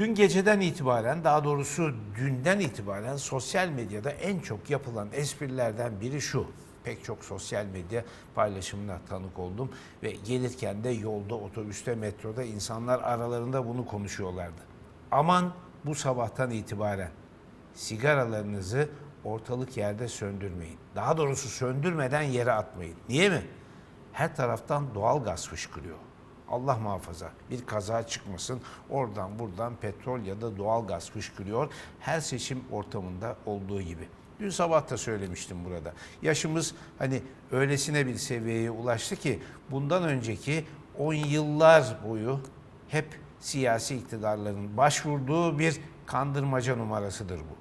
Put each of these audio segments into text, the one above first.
Dün geceden itibaren, daha doğrusu dünden itibaren sosyal medyada en çok yapılan esprilerden biri şu. Pek çok sosyal medya paylaşımına tanık oldum ve gelirken de yolda, otobüste, metroda insanlar aralarında bunu konuşuyorlardı. Aman bu sabahtan itibaren sigaralarınızı ortalık yerde söndürmeyin. Daha doğrusu söndürmeden yere atmayın. Niye mi? Her taraftan doğal gaz fışkırıyor. Allah muhafaza bir kaza çıkmasın. Oradan buradan petrol ya da doğal gaz fışkırıyor. Her seçim ortamında olduğu gibi. Dün sabah da söylemiştim burada. Yaşımız hani öylesine bir seviyeye ulaştı ki bundan önceki 10 yıllar boyu hep siyasi iktidarların başvurduğu bir kandırmaca numarasıdır bu.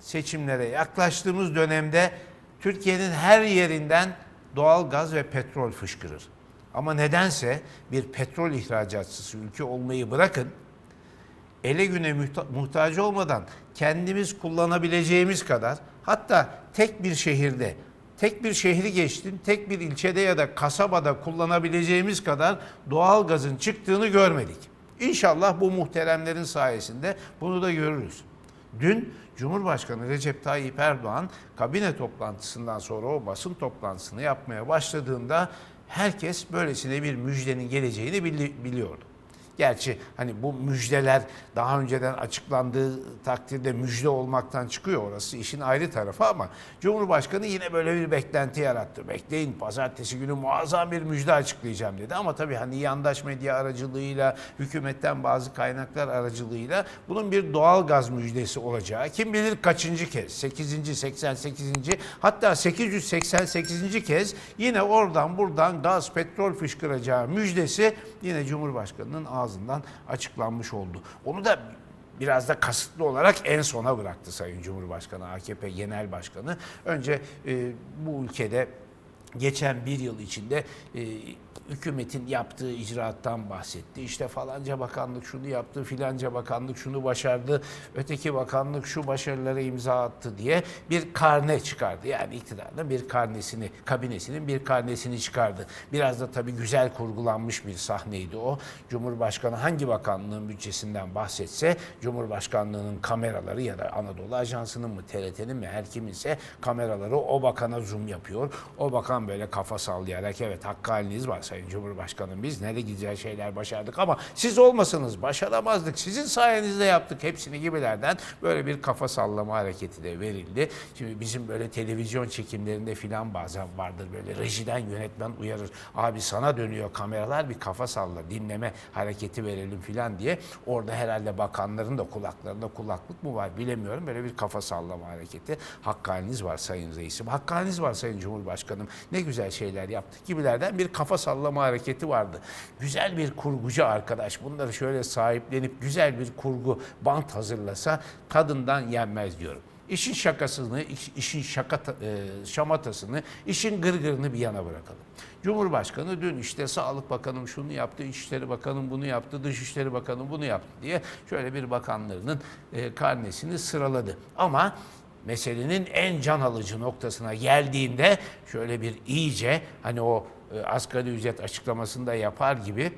Seçimlere yaklaştığımız dönemde Türkiye'nin her yerinden doğal gaz ve petrol fışkırır. Ama nedense bir petrol ihracatçısı ülke olmayı bırakın, ele güne muhta- muhtaç olmadan kendimiz kullanabileceğimiz kadar hatta tek bir şehirde tek bir şehri geçtim tek bir ilçede ya da kasabada kullanabileceğimiz kadar doğal gazın çıktığını görmedik. İnşallah bu muhteremlerin sayesinde bunu da görürüz. Dün Cumhurbaşkanı Recep Tayyip Erdoğan kabine toplantısından sonra o basın toplantısını yapmaya başladığında herkes böylesine bir müjdenin geleceğini bili- biliyordu. Gerçi hani bu müjdeler daha önceden açıklandığı takdirde müjde olmaktan çıkıyor orası işin ayrı tarafı ama Cumhurbaşkanı yine böyle bir beklenti yarattı. Bekleyin pazartesi günü muazzam bir müjde açıklayacağım dedi ama tabii hani yandaş medya aracılığıyla hükümetten bazı kaynaklar aracılığıyla bunun bir doğal gaz müjdesi olacağı kim bilir kaçıncı kez 8. 88. hatta 888. kez yine oradan buradan gaz petrol fışkıracağı müjdesi yine Cumhurbaşkanı'nın ağzından açıklanmış oldu. Onu da biraz da kasıtlı olarak en sona bıraktı Sayın Cumhurbaşkanı, AKP Genel Başkanı. Önce e, bu ülkede geçen bir yıl içinde e, hükümetin yaptığı icraattan bahsetti. İşte falanca bakanlık şunu yaptı, filanca bakanlık şunu başardı, öteki bakanlık şu başarılara imza attı diye bir karne çıkardı. Yani iktidarın bir karnesini, kabinesinin bir karnesini çıkardı. Biraz da tabii güzel kurgulanmış bir sahneydi o. Cumhurbaşkanı hangi bakanlığın bütçesinden bahsetse, Cumhurbaşkanlığının kameraları ya da Anadolu Ajansı'nın mı, TRT'nin mi, her kiminse kameraları o bakana zoom yapıyor. O bakan böyle kafa sallayarak evet hakkı haliniz var Sayın Cumhurbaşkanım biz nereye gideceği şeyler başardık ama siz olmasanız başaramazdık. Sizin sayenizde yaptık hepsini gibilerden böyle bir kafa sallama hareketi de verildi. Şimdi bizim böyle televizyon çekimlerinde filan bazen vardır böyle rejiden yönetmen uyarır. Abi sana dönüyor kameralar bir kafa salla dinleme hareketi verelim filan diye. Orada herhalde bakanların da kulaklarında kulaklık mı var bilemiyorum. Böyle bir kafa sallama hareketi. Hakkı haliniz var Sayın Reisim. Hakkı haliniz var Sayın Cumhurbaşkanım. Ne güzel şeyler yaptık gibilerden bir kafa sallama hareketi vardı. Güzel bir kurgucu arkadaş bunları şöyle sahiplenip güzel bir kurgu bant hazırlasa tadından yenmez diyorum. İşin şakasını, iş- işin şaka e, şamatasını, işin gırgırını bir yana bırakalım. Cumhurbaşkanı dün işte Sağlık Bakanım şunu yaptı, İçişleri Bakanım bunu yaptı, Dışişleri Bakanım bunu yaptı diye şöyle bir bakanlarının e, karnesini sıraladı. Ama meselenin en can alıcı noktasına geldiğinde şöyle bir iyice hani o e, asgari ücret açıklamasında yapar gibi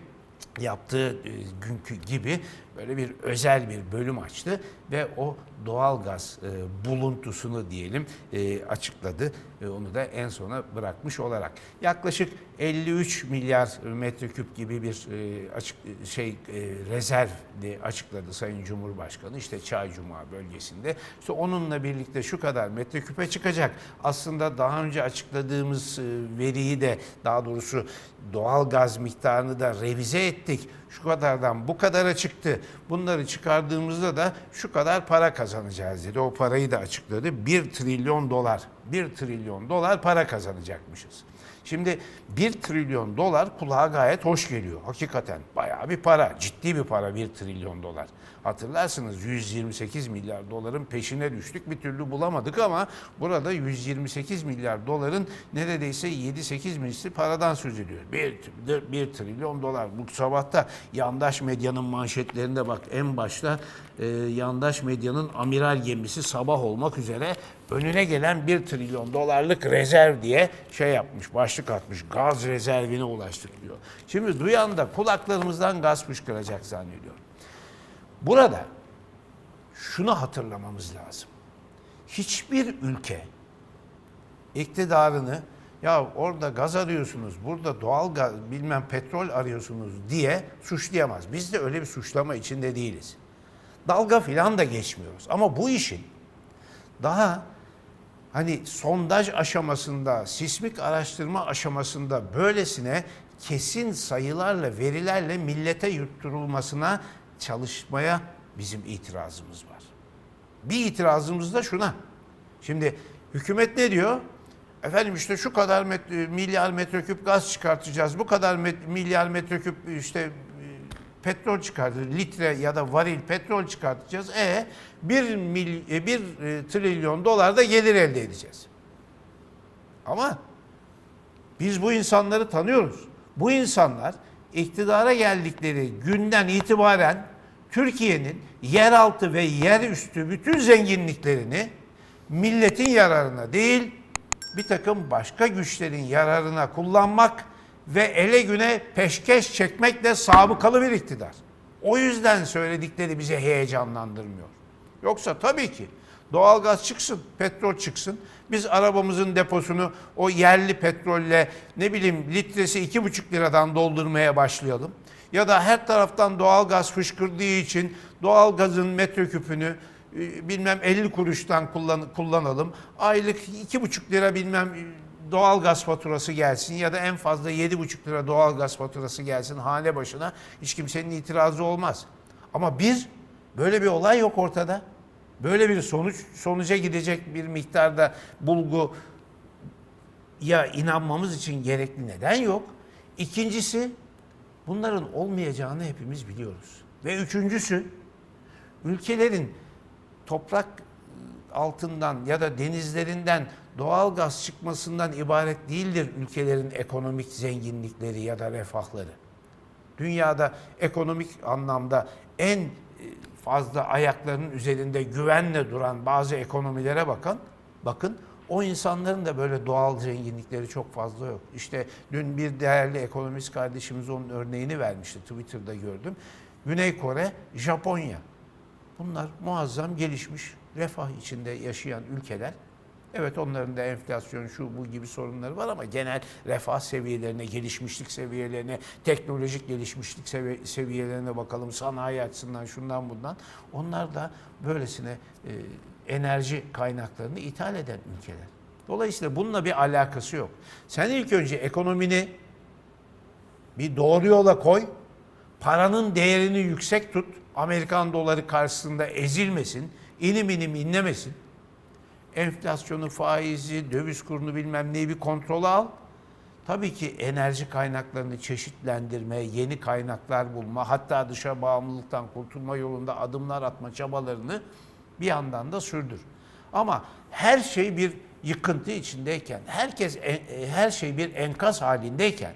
yaptığı e, günkü gibi böyle bir özel bir bölüm açtı ve o doğalgaz e, buluntusunu diyelim e, açıkladı. E, onu da en sona bırakmış olarak yaklaşık 53 milyar metreküp gibi bir e, açık şey e, rezerv açıkladı Sayın Cumhurbaşkanı işte Çaycuma bölgesinde. İşte onunla birlikte şu kadar metreküpe çıkacak. Aslında daha önce açıkladığımız e, veriyi de daha doğrusu doğal gaz miktarını da revize ettik. Şu kadardan bu kadara çıktı. Bunları çıkardığımızda da şu kadar para kazanacağız dedi. O parayı da açıkladı. 1 trilyon dolar. 1 trilyon dolar para kazanacakmışız. Şimdi 1 trilyon dolar kulağa gayet hoş geliyor. Hakikaten bayağı bir para, ciddi bir para 1 trilyon dolar. Hatırlarsınız 128 milyar doların peşine düştük bir türlü bulamadık ama burada 128 milyar doların neredeyse 7-8 misli paradan söz ediyor. 1, 1 trilyon dolar. Bu sabahta yandaş medyanın manşetlerinde bak en başta e, yandaş medyanın amiral gemisi sabah olmak üzere önüne gelen 1 trilyon dolarlık rezerv diye şey yapmış, başlık atmış. Gaz rezervine ulaştık diyor. Şimdi duyan da kulaklarımızdan gaz fışkıracak zannediyor. Burada şunu hatırlamamız lazım. Hiçbir ülke iktidarını ya orada gaz arıyorsunuz, burada doğal gaz, bilmem petrol arıyorsunuz diye suçlayamaz. Biz de öyle bir suçlama içinde değiliz. Dalga filan da geçmiyoruz. Ama bu işin daha hani sondaj aşamasında, sismik araştırma aşamasında böylesine kesin sayılarla, verilerle millete yutturulmasına çalışmaya bizim itirazımız var. Bir itirazımız da şuna. Şimdi hükümet ne diyor? Efendim işte şu kadar met- milyar metreküp gaz çıkartacağız. Bu kadar met- milyar metreküp işte e, petrol çıkartacağız. Litre ya da varil petrol çıkartacağız. E bir, mil, e, bir e, trilyon dolar da gelir elde edeceğiz. Ama biz bu insanları tanıyoruz. Bu insanlar iktidara geldikleri günden itibaren Türkiye'nin yeraltı ve yerüstü bütün zenginliklerini milletin yararına değil bir takım başka güçlerin yararına kullanmak ve ele güne peşkeş çekmekle sabıkalı bir iktidar. O yüzden söyledikleri bizi heyecanlandırmıyor. Yoksa tabii ki doğalgaz çıksın, petrol çıksın. Biz arabamızın deposunu o yerli petrolle ne bileyim litresi iki buçuk liradan doldurmaya başlayalım. Ya da her taraftan doğalgaz fışkırdığı için doğalgazın metreküpünü e, bilmem 50 kuruştan kullan, kullanalım. Aylık iki buçuk lira bilmem e, doğalgaz faturası gelsin ya da en fazla yedi buçuk lira doğalgaz faturası gelsin hane başına. Hiç kimsenin itirazı olmaz. Ama bir, böyle bir olay yok ortada. Böyle bir sonuç sonuca gidecek bir miktarda bulgu ya inanmamız için gerekli neden yok. İkincisi bunların olmayacağını hepimiz biliyoruz. Ve üçüncüsü ülkelerin toprak altından ya da denizlerinden doğal gaz çıkmasından ibaret değildir ülkelerin ekonomik zenginlikleri ya da refahları. Dünyada ekonomik anlamda en e, fazla ayaklarının üzerinde güvenle duran bazı ekonomilere bakın. Bakın o insanların da böyle doğal zenginlikleri çok fazla yok. İşte dün bir değerli ekonomist kardeşimiz onun örneğini vermişti. Twitter'da gördüm. Güney Kore, Japonya. Bunlar muazzam gelişmiş, refah içinde yaşayan ülkeler. Evet onların da enflasyon şu bu gibi sorunları var ama genel refah seviyelerine, gelişmişlik seviyelerine, teknolojik gelişmişlik sevi- seviyelerine bakalım. Sanayi açısından şundan bundan. Onlar da böylesine e, enerji kaynaklarını ithal eden ülkeler. Dolayısıyla bununla bir alakası yok. Sen ilk önce ekonomini bir doğru yola koy. Paranın değerini yüksek tut. Amerikan doları karşısında ezilmesin. inim inim inlemesin. Enflasyonu, faizi, döviz kurunu bilmem neyi bir kontrol al. Tabii ki enerji kaynaklarını çeşitlendirme, yeni kaynaklar bulma, hatta dışa bağımlılıktan kurtulma yolunda adımlar atma çabalarını bir yandan da sürdür. Ama her şey bir yıkıntı içindeyken, herkes e, her şey bir enkaz halindeyken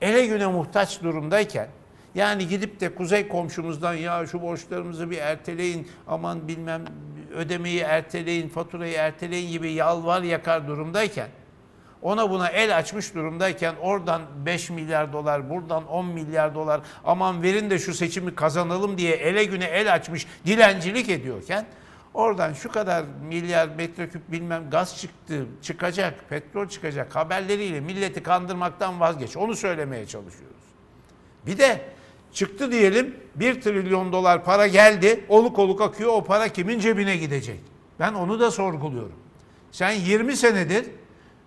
ele güne muhtaç durumdayken yani gidip de kuzey komşumuzdan ya şu borçlarımızı bir erteleyin aman bilmem ödemeyi erteleyin faturayı erteleyin gibi yalvar yakar durumdayken ona buna el açmış durumdayken oradan 5 milyar dolar buradan 10 milyar dolar aman verin de şu seçimi kazanalım diye ele güne el açmış dilencilik ediyorken oradan şu kadar milyar metreküp bilmem gaz çıktı çıkacak petrol çıkacak haberleriyle milleti kandırmaktan vazgeç onu söylemeye çalışıyoruz. Bir de çıktı diyelim 1 trilyon dolar para geldi oluk oluk akıyor o para kimin cebine gidecek? Ben onu da sorguluyorum. Sen 20 senedir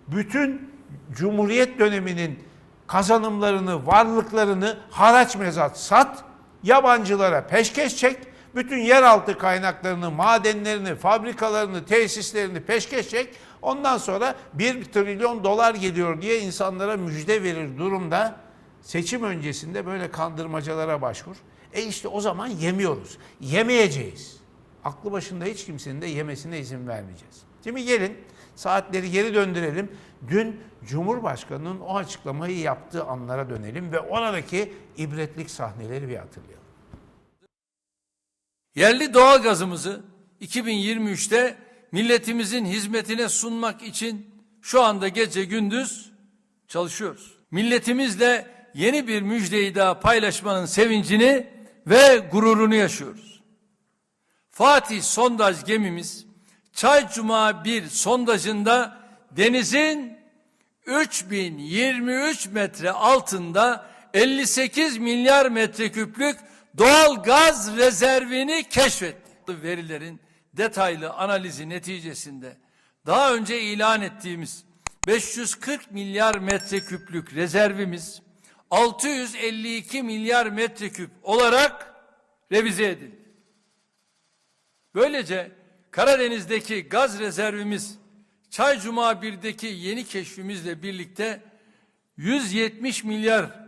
bütün Cumhuriyet döneminin kazanımlarını, varlıklarını haraç mezat sat, yabancılara peşkeş çek, bütün yeraltı kaynaklarını, madenlerini, fabrikalarını, tesislerini peşkeş çek. Ondan sonra 1 trilyon dolar geliyor diye insanlara müjde verir durumda seçim öncesinde böyle kandırmacalara başvur. E işte o zaman yemiyoruz. Yemeyeceğiz. Aklı başında hiç kimsenin de yemesine izin vermeyeceğiz. Şimdi gelin saatleri geri döndürelim. Dün Cumhurbaşkanı'nın o açıklamayı yaptığı anlara dönelim ve oradaki ibretlik sahneleri bir hatırlayalım. Yerli doğal gazımızı 2023'te milletimizin hizmetine sunmak için şu anda gece gündüz çalışıyoruz. Milletimizle yeni bir müjdeyi daha paylaşmanın sevincini ve gururunu yaşıyoruz. Fatih sondaj gemimiz Çaycuma 1 sondajında denizin 3023 metre altında 58 milyar metreküplük doğal gaz rezervini keşfetti. Verilerin detaylı analizi neticesinde daha önce ilan ettiğimiz 540 milyar metreküplük rezervimiz 652 milyar metreküp olarak revize edildi. Böylece Karadeniz'deki gaz rezervimiz Çaycuma 1'deki yeni keşfimizle birlikte 170 milyar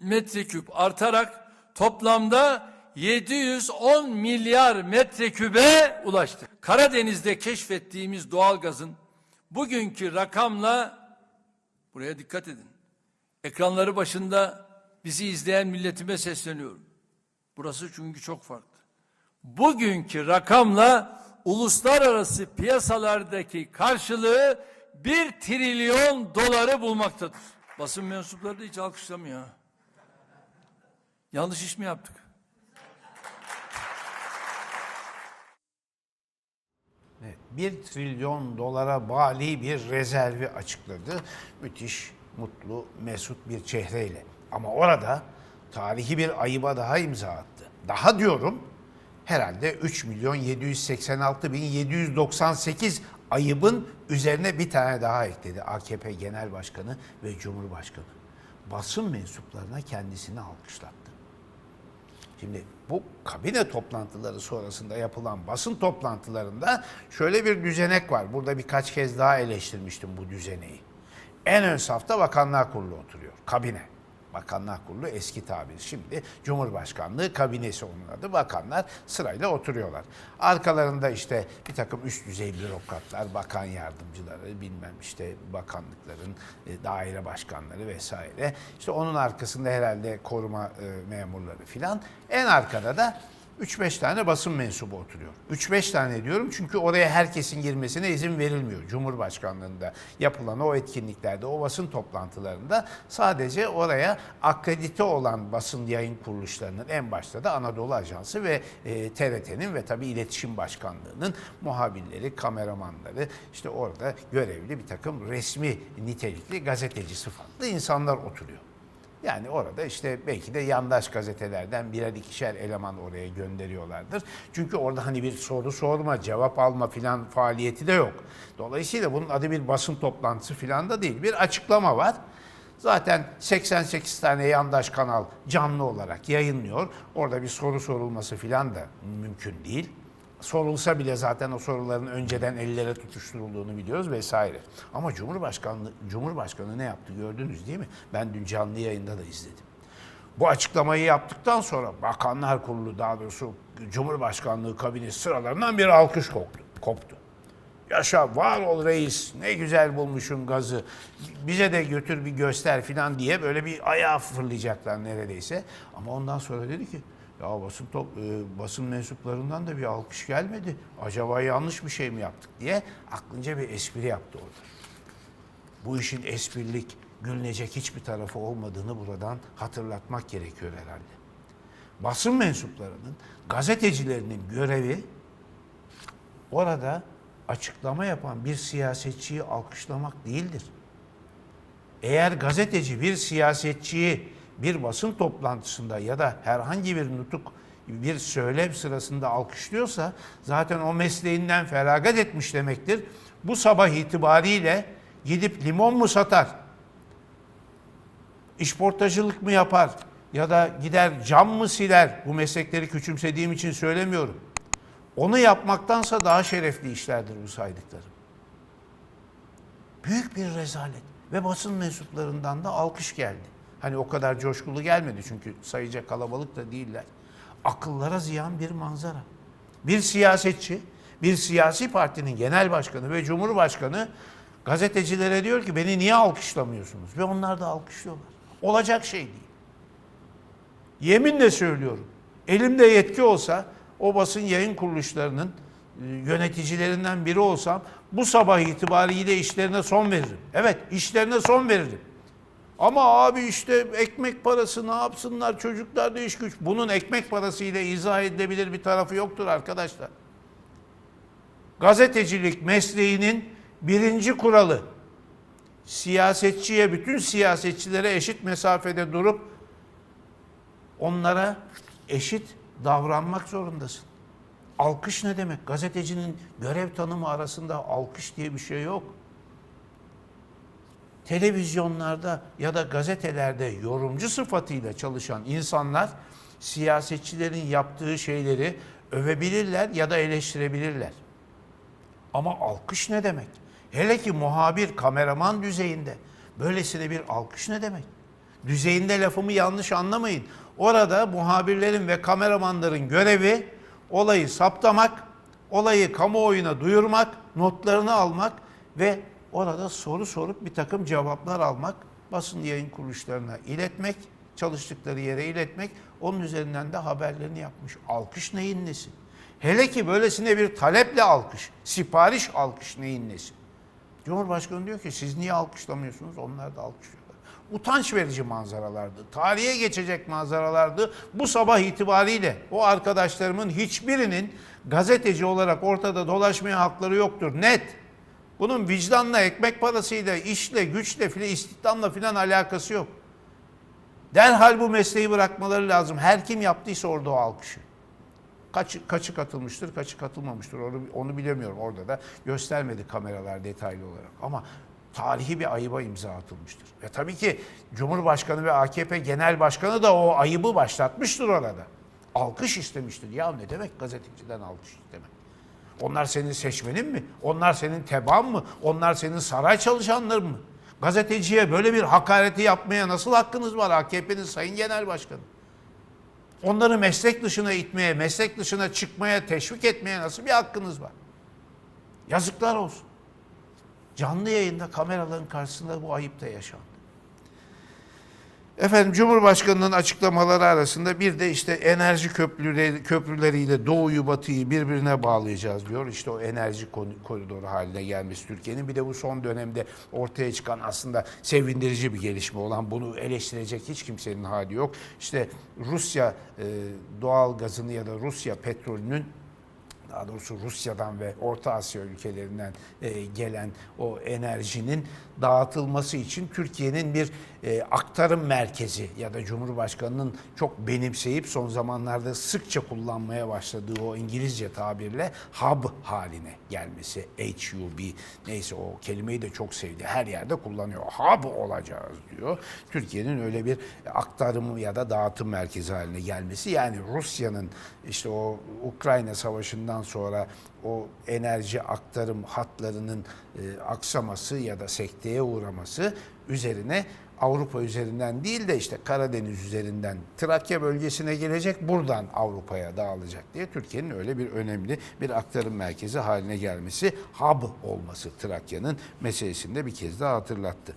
metreküp artarak toplamda 710 milyar metrekübe ulaştı. Karadeniz'de keşfettiğimiz doğalgazın bugünkü rakamla buraya dikkat edin. Ekranları başında bizi izleyen milletime sesleniyorum. Burası çünkü çok farklı. Bugünkü rakamla uluslararası piyasalardaki karşılığı 1 trilyon doları bulmaktadır. Basın mensupları da hiç alkışlamıyor. Yanlış iş mi yaptık? Evet, 1 trilyon dolara bali bir rezervi açıkladı. Müthiş, mutlu, mesut bir çehreyle. Ama orada tarihi bir ayıba daha imza attı. Daha diyorum herhalde 3 milyon 786 bin 798 ayıbın üzerine bir tane daha ekledi AKP Genel Başkanı ve Cumhurbaşkanı. Basın mensuplarına kendisini alkışlattı. Şimdi bu kabine toplantıları sonrasında yapılan basın toplantılarında şöyle bir düzenek var. Burada birkaç kez daha eleştirmiştim bu düzeneği. En ön safta Bakanlar Kurulu oturuyor. Kabine. Bakanlar Kurulu eski tabir. Şimdi Cumhurbaşkanlığı kabinesi onun adı. Bakanlar sırayla oturuyorlar. Arkalarında işte bir takım üst düzey bürokratlar, bakan yardımcıları, bilmem işte bakanlıkların e, daire başkanları vesaire. İşte onun arkasında herhalde koruma e, memurları filan. En arkada da 3-5 tane basın mensubu oturuyor. 3-5 tane diyorum çünkü oraya herkesin girmesine izin verilmiyor. Cumhurbaşkanlığında yapılan o etkinliklerde, o basın toplantılarında sadece oraya akredite olan basın yayın kuruluşlarının en başta da Anadolu Ajansı ve e, TRT'nin ve tabii İletişim Başkanlığı'nın muhabirleri, kameramanları işte orada görevli bir takım resmi nitelikli gazeteci sıfatlı insanlar oturuyor. Yani orada işte belki de yandaş gazetelerden birer ikişer eleman oraya gönderiyorlardır. Çünkü orada hani bir soru sorma, cevap alma filan faaliyeti de yok. Dolayısıyla bunun adı bir basın toplantısı filan da değil. Bir açıklama var. Zaten 88 tane yandaş kanal canlı olarak yayınlıyor. Orada bir soru sorulması filan da mümkün değil sorulsa bile zaten o soruların önceden ellere tutuşturulduğunu biliyoruz vesaire. Ama Cumhurbaşkanlığı Cumhurbaşkanı ne yaptı gördünüz değil mi? Ben dün canlı yayında da izledim. Bu açıklamayı yaptıktan sonra Bakanlar Kurulu daha doğrusu Cumhurbaşkanlığı kabinesi sıralarından bir alkış koptu. koptu. Yaşa var ol reis ne güzel bulmuşsun gazı bize de götür bir göster filan diye böyle bir ayağa fırlayacaklar neredeyse. Ama ondan sonra dedi ki ya basın top, e, basın mensuplarından da bir alkış gelmedi. Acaba yanlış bir şey mi yaptık diye aklınca bir espri yaptı orada. Bu işin esprilik, gülünecek hiçbir tarafı olmadığını buradan hatırlatmak gerekiyor herhalde. Basın mensuplarının, gazetecilerinin görevi orada açıklama yapan bir siyasetçiyi alkışlamak değildir. Eğer gazeteci bir siyasetçiyi bir basın toplantısında ya da herhangi bir nutuk bir söylem sırasında alkışlıyorsa zaten o mesleğinden feragat etmiş demektir. Bu sabah itibariyle gidip limon mu satar? İşportacılık mı yapar? Ya da gider cam mı siler? Bu meslekleri küçümsediğim için söylemiyorum. Onu yapmaktansa daha şerefli işlerdir bu saydıklarım. Büyük bir rezalet ve basın mensuplarından da alkış geldi. Hani o kadar coşkulu gelmedi çünkü sayıca kalabalık da değiller. Akıllara ziyan bir manzara. Bir siyasetçi, bir siyasi partinin genel başkanı ve cumhurbaşkanı gazetecilere diyor ki beni niye alkışlamıyorsunuz? Ve onlar da alkışlıyorlar. Olacak şey değil. Yeminle söylüyorum. Elimde yetki olsa o basın yayın kuruluşlarının e, yöneticilerinden biri olsam bu sabah itibariyle işlerine son veririm. Evet işlerine son veririm. Ama abi işte ekmek parası ne yapsınlar çocuklar da iş güç. Bunun ekmek parasıyla izah edilebilir bir tarafı yoktur arkadaşlar. Gazetecilik mesleğinin birinci kuralı siyasetçiye, bütün siyasetçilere eşit mesafede durup onlara eşit davranmak zorundasın. Alkış ne demek? Gazetecinin görev tanımı arasında alkış diye bir şey yok. Televizyonlarda ya da gazetelerde yorumcu sıfatıyla çalışan insanlar siyasetçilerin yaptığı şeyleri övebilirler ya da eleştirebilirler. Ama alkış ne demek? Hele ki muhabir, kameraman düzeyinde. Böylesine bir alkış ne demek? Düzeyinde lafımı yanlış anlamayın. Orada muhabirlerin ve kameramanların görevi olayı saptamak, olayı kamuoyuna duyurmak, notlarını almak ve orada soru sorup bir takım cevaplar almak, basın yayın kuruluşlarına iletmek, çalıştıkları yere iletmek, onun üzerinden de haberlerini yapmış. Alkış neyin nesi? Hele ki böylesine bir taleple alkış, sipariş alkış neyin nesi? Cumhurbaşkanı diyor ki siz niye alkışlamıyorsunuz? Onlar da alkışlıyorlar. Utanç verici manzaralardı. Tarihe geçecek manzaralardı. Bu sabah itibariyle o arkadaşlarımın hiçbirinin gazeteci olarak ortada dolaşmaya hakları yoktur. Net. Bunun vicdanla, ekmek parasıyla, işle, güçle, filan, istihdamla filan alakası yok. Derhal bu mesleği bırakmaları lazım. Her kim yaptıysa orada o alkışı. Kaç, kaçı katılmıştır, kaçı katılmamıştır onu, onu bilemiyorum. Orada da göstermedi kameralar detaylı olarak. Ama tarihi bir ayıba imza atılmıştır. Ve tabii ki Cumhurbaşkanı ve AKP Genel Başkanı da o ayıbı başlatmıştır orada. Alkış istemiştir. Ya ne demek gazeteciden alkış istemek? Onlar senin seçmenin mi? Onlar senin teban mı? Onlar senin saray çalışanların mı? Gazeteciye böyle bir hakareti yapmaya nasıl hakkınız var AKP'nin Sayın Genel Başkanı? Onları meslek dışına itmeye, meslek dışına çıkmaya, teşvik etmeye nasıl bir hakkınız var? Yazıklar olsun. Canlı yayında kameraların karşısında bu ayıp da yaşandı. Efendim Cumhurbaşkanı'nın açıklamaları arasında bir de işte enerji köprüleri, köprüleriyle doğuyu batıyı birbirine bağlayacağız diyor. İşte o enerji koridoru haline gelmesi Türkiye'nin. Bir de bu son dönemde ortaya çıkan aslında sevindirici bir gelişme olan bunu eleştirecek hiç kimsenin hali yok. İşte Rusya e, doğal gazını ya da Rusya petrolünün daha doğrusu Rusya'dan ve Orta Asya ülkelerinden e, gelen o enerjinin dağıtılması için Türkiye'nin bir e, aktarım merkezi ya da Cumhurbaşkanı'nın çok benimseyip son zamanlarda sıkça kullanmaya başladığı o İngilizce tabirle hub haline gelmesi. HUB neyse o kelimeyi de çok sevdi. Her yerde kullanıyor. Hub olacağız diyor. Türkiye'nin öyle bir aktarım ya da dağıtım merkezi haline gelmesi. Yani Rusya'nın işte o Ukrayna Savaşı'ndan sonra o enerji aktarım hatlarının e, aksaması ya da sekteye uğraması üzerine Avrupa üzerinden değil de işte Karadeniz üzerinden Trakya bölgesine gelecek buradan Avrupa'ya dağılacak diye Türkiye'nin öyle bir önemli bir aktarım merkezi haline gelmesi hub olması Trakya'nın meselesinde bir kez daha hatırlattı.